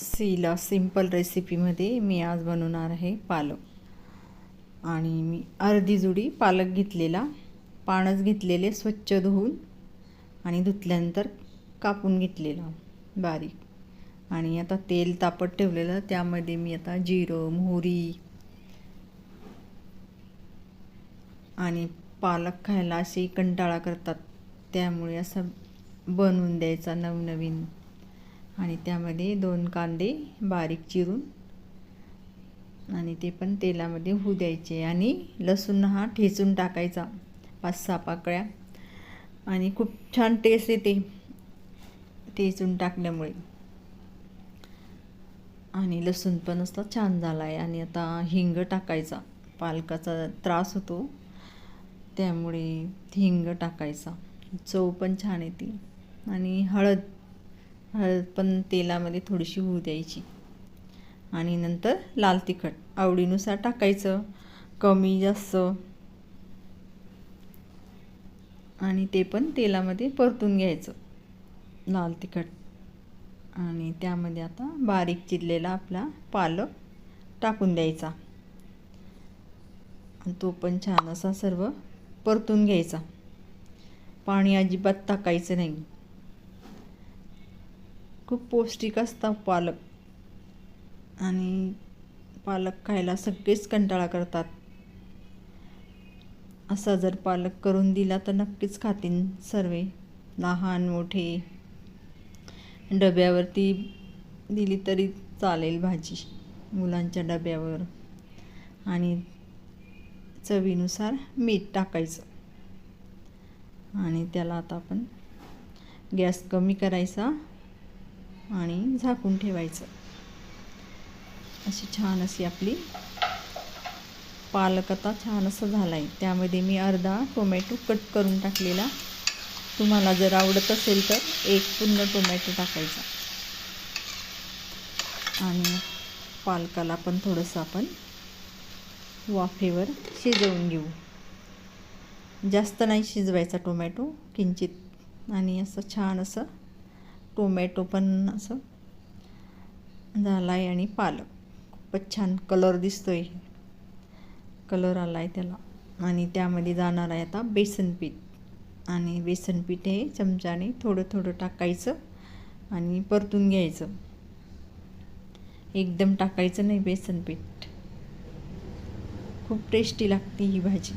सीला सिंपल रेसिपीमध्ये मी आज बनवणार आहे पालक. आणि मी अर्धी जुडी पालक घेतलेला पानच घेतलेले स्वच्छ धुवून आणि धुतल्यानंतर कापून घेतलेला बारीक. आणि आता तेल तापत ठेवलेलं त्यामध्ये मी आता जिरं मोहरी आणि पालक खायला असे कंटाळा करतात त्यामुळे असं बनवून द्यायचा नवनवीन आणि त्यामध्ये दोन कांदे बारीक चिरून आणि ते पण तेलामध्ये होऊ द्यायचे. आणि लसूण हा ठेचून टाकायचा. पाच सहा पाकळ्या. आणि खूप छान टेस्ट येते ठेचून टाकल्यामुळे. आणि लसूण पण असता छान झाला आहे आणि आता हिंग टाकायचा. पालकाचा त्रास होतो. त्यामुळे हिंग टाकायचा. चव पण छान येते. आणि हळद हळद पण तेलामध्ये थोडीशी होऊ द्यायची. आणि नंतर लाल तिखट आवडीनुसार टाकायचं. कमी जास्त. आणि ते पण तेलामध्ये परतून घ्यायचं. लाल तिखट. आणि त्यामध्ये आता बारीक चिरलेला आपला पालक टाकून द्यायचा. आणि तो पण छान असा सर्व परतून घ्यायचा. पाणी अजिबात टाकायचं नाही. खूप पौष्टिक असतं पालक. आणि पालक खायला सगळेच कंटाळा करतात. असा जर पालक करून दिला तर नक्कीच खातील सर्व. लहान मोठे. डब्यावरती दिली तरी चालेल भाजी मुलांच्या डब्यावर. आणि चवीनुसार मीठ टाकायचं. आणि त्याला आता आपण गॅस कमी करायचा. आणि झाकून ठेवायचं. अशी छान अशी आपली पालक आता छान असं झाला आहे त्यामध्ये मी अर्धा टोमॅटो कट करून टाकलेला. तुम्हाला जर आवडत असेल तर एक पूर्ण टोमॅटो टाकायचा. आणि पालकाला पण थोडंसं आपण वाफेवर शिजवून घेऊ. जास्त नाही शिजवायचा टोमॅटो किंचित. आणि असं छान असं टोमॅटो पण असं झाला आहे आणि पालक. खूपच छान कलर दिसतो आहे कलर आला आहे त्याला. आणि त्यामध्ये जाणार आहे आता बेसन पीठ. आणि बेसन पीठ हे चमच्याने थोडं थोडं टाकायचं आणि परतून घ्यायचं. एकदम टाकायचं नाही बेसन पीठ. खूप टेस्टी लागते ही भाजी.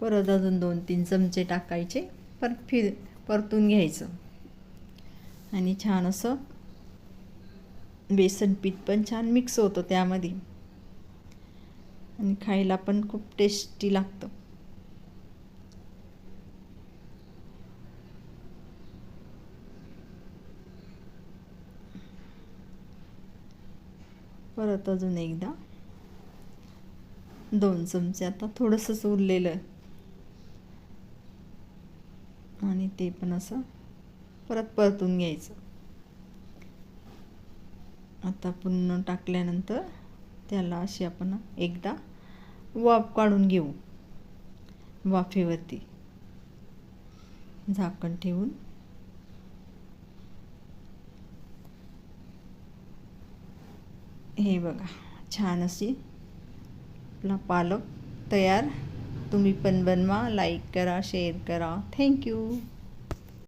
परत अजून दोन तीन चमचे टाकायचे परत फिर परतून घ्यायचं. आणि छान असं बेसन पीठ पण छान मिक्स होतं त्यामध्ये. आणि खायला पण खूप टेस्टी लागतं. परत अजून एकदा दोन चमचे आता थोडंसंच उरलेलं. आणि ते पण असं परत परतून घ्यायचं. आता पुन्हा टाकल्यानंतर त्याला अशी आपण एकदा वाफ काढून घेऊ. वाफेवरती झाकण ठेवून. हे बघा छान अशी आपला पालक तयार तुम्ही पण बनवा लाईक करा शेअर करा. थँक्यू